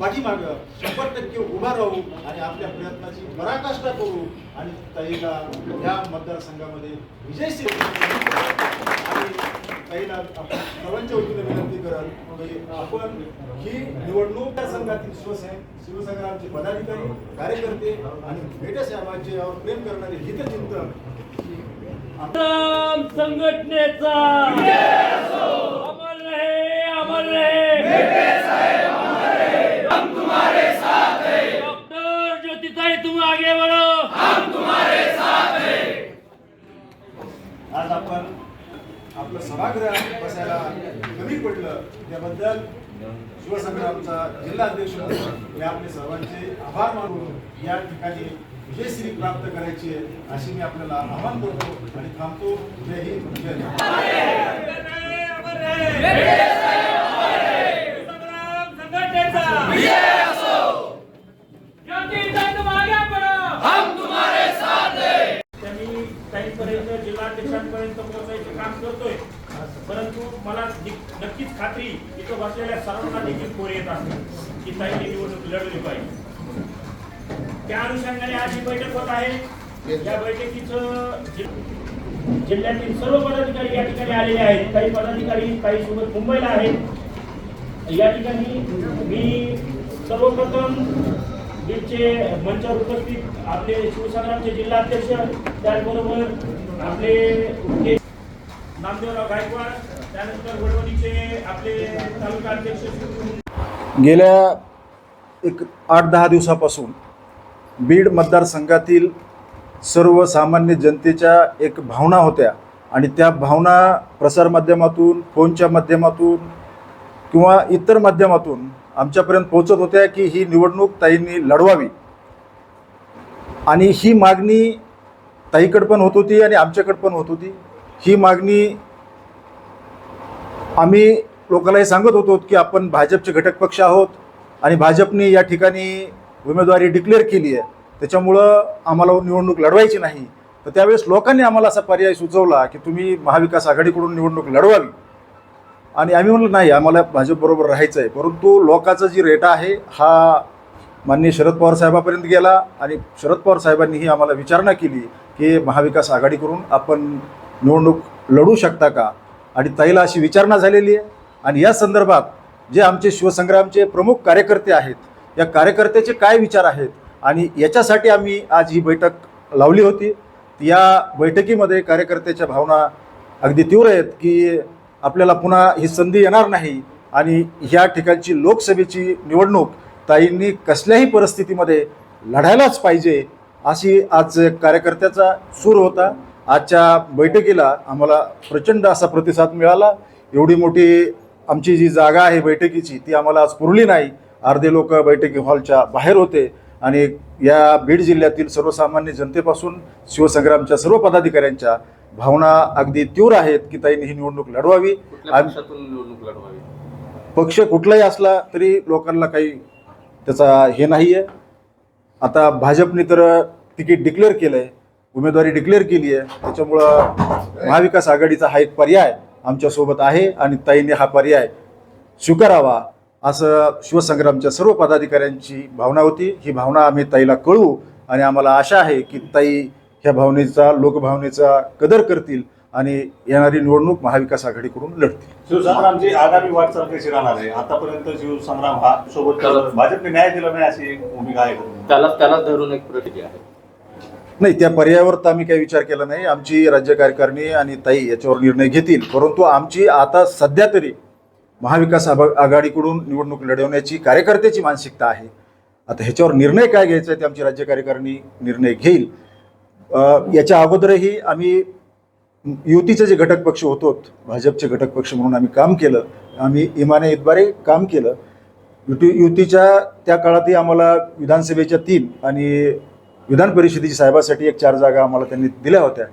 पाठीमागं शंभर टक्के उभा राहू आणि आपल्या प्रयत्नाची पराकाष्ठा करू आणि ताईला या मतदारसंघामध्ये विजयश्री आणि ताईला आपण सर्वांच्या वतीने विनंती करत की आपण ही निवडणूक त्या संघातील शिवसेना शिवसंग्रामचे पदाधिकारी कार्यकर्ते आणि भेटे साहेबांचे यावर प्रेम करणारे हितचिंतक. संघटनेचा! आज आपण आपलं सभागृह बसायला कमी पडलं. त्याबद्दल शिवसंग्रामचा जिल्हा अध्यक्ष म्हणून मी आपले सर्वांचे आभार मानून या ठिकाणी विजयश्री प्राप्त करायची आहे अशी मी आपल्याला आवाहन करतो आणि थांबतो. जय हिंद जय नक्कीच खात्री इथं बसलेल्या सर्वांना देखील कोर येत असते की ताईंनी निवडणूक लढवली पाहिजे. त्या अनुषंगाने आज ही बैठक होत आहे. या बैठकीचं जिल्ह्यातील सर्व पदाधिकारी या ठिकाणी आलेले आहेत. काही पदाधिकारी काही सोबत मुंबईला आहेत. या ठिकाणी मी सर्वप्रथम बीडचे मंचावर उपस्थित आपले शिवसंग्रामचे जिल्हाध्यक्ष त्याचबरोबर आपले नामदेवराव गायकवाड त्यानंतर वडवणीचे आपले तालुका अध्यक्ष गेल्या एक आठ दहा दिवसापासून बीड मतदारसंघातील सर्वसामान्य जनतेच्या एक भावना होत्या आणि त्या भावना प्रसारमाध्यमातून फोनच्या माध्यमातून किंवा इतर माध्यमातून आमच्यापर्यंत पोहोचत होत्या की ही निवडणूक ताईंनी लढवावी. आणि ही मागणी ताईकडं पण होत होती आणि आमच्याकडं पण होत होती. ही मागणी आम्ही लोकांनाही सांगत होतो की आपण भाजपचे घटक पक्ष आहोत आणि भाजपने या ठिकाणी उमेदवारी डिक्लेअर केली आहे. त्याच्यामुळं आम्हाला निवडणूक लढवायची नाही. तर त्यावेळेस लोकांनी आम्हाला असा पर्याय सुचवला की तुम्ही महाविकास आघाडीकडून निवडणूक लढवावी आणि आम्ही म्हणलं नाही आम्हाला भाजपबरोबर राहायचं आहे परंतु लोकांचा जी रेटा आहे हा माननीय शरद पवार साहेबापर्यंत गेला आणि शरद पवार साहेबांनीही आम्हाला विचारणा केली की महाविकास आघाडीकडून आपण निवडणूक लढू शकता का? आणि ताईला अशी विचारणा झालेली आहे. आणि या संदर्भात जे आमचे शिवसंग्रामचे प्रमुख कार्यकर्ते आहेत या कार्यकर्त्याचे काय विचार आहेत? आणि याच्यासाठी आम्ही आज ही बैठक लावली होती. या बैठकीमध्ये कार्यकर्त्याच्या भावना अगदी तीव्र आहेत की आपल्याला पुन्हा ही संधी येणार नाही आणि ह्या ठिकाणची लोकसभेची निवडणूक ताईंनी कसल्याही परिस्थितीमध्ये लढायलाच पाहिजे अशी आज कार्यकर्त्याचा सूर होता. आजच्या बैठकीला आम्हाला प्रचंड असा प्रतिसाद मिळाला. एवढी मोठी आमची जी जागा आहे बैठकीची ती आम्हाला आज पुरली नाही. अर्धे लोक बैठकी हॉलच्या बाहेर होते आणि या बीड जिल्ह्यातील सर्वसामान्य जनतेपासून शिवसंग्रामच्या सर्व पदाधिकाऱ्यांच्या भावना अगदी तीव्र आहेत की ताईंनी ही निवडणूक लढवावी. निवडणूक लढवावी? पक्ष कुठलाही असला तरी लोकांना काही त्याचा हे नाही आहे आता भाजपने तर तिकीट डिक्लेअर केलं आहे उमेदवारी डिक्लेअर केली आहे. त्याच्यामुळं महाविकास आघाडीचा हा एक पर्याय आमच्यासोबत आहे आणि ताईने हा पर्याय स्वीकारावा असं शिवसंग्रामच्या सर्व पदाधिकाऱ्यांची भावना होती. ही भावना आम्ही ताईला कळवू आणि आम्हाला आशा आहे की ताई ह्या भावनेचा लोकभावनेचा कदर करतील आणि येणारी निवडणूक महाविकास आघाडीकडून लढतील. शिवसंग्रामची आगामी वाटचाल कशी राहणार आहे? आतापर्यंत शिवसंग्राम हा सोबत भाजपने न्याय दिला नाही अशी एक भूमिका आहे त्याला त्याला धरून एक प्रतिक्रिया आहे. नाही त्या पर्यायावर तर आम्ही काही विचार केला नाही. आमची राज्य कार्यकारिणी आणि ताई याच्यावर निर्णय घेतील. परंतु आमची आता सध्या तरी महाविकास आघाडीकडून निवडणूक लढवण्याची कार्यकर्त्याची मानसिकता आहे. आता ह्याच्यावर निर्णय काय घ्यायचा आहे ते आमची राज्य कार्यकारिणी निर्णय घेईल. याच्या अगोदरही आम्ही युतीचे जे घटक पक्ष होतो भाजपचे घटक पक्ष म्हणून आम्ही काम केलं. आम्ही इमाने इतबारे काम केलं. युती युतीच्या त्या काळातही आम्हाला विधानसभेच्या तीन आणि विधान परिषदेची साहेबासाठी एक चार जागा आम्हाला त्यांनी दिल्या होत्या.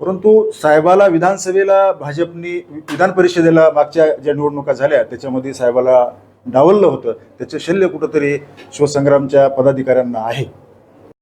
परंतु साहेबाला विधानसभेला भाजपनी विधान परिषदेला मागच्या ज्या निवडणुका झाल्या त्याच्यामध्ये साहेबाला डावललं होतं. त्याचं शल्य कुठंतरी शिवसंग्रामच्या पदाधिकाऱ्यांना आहे.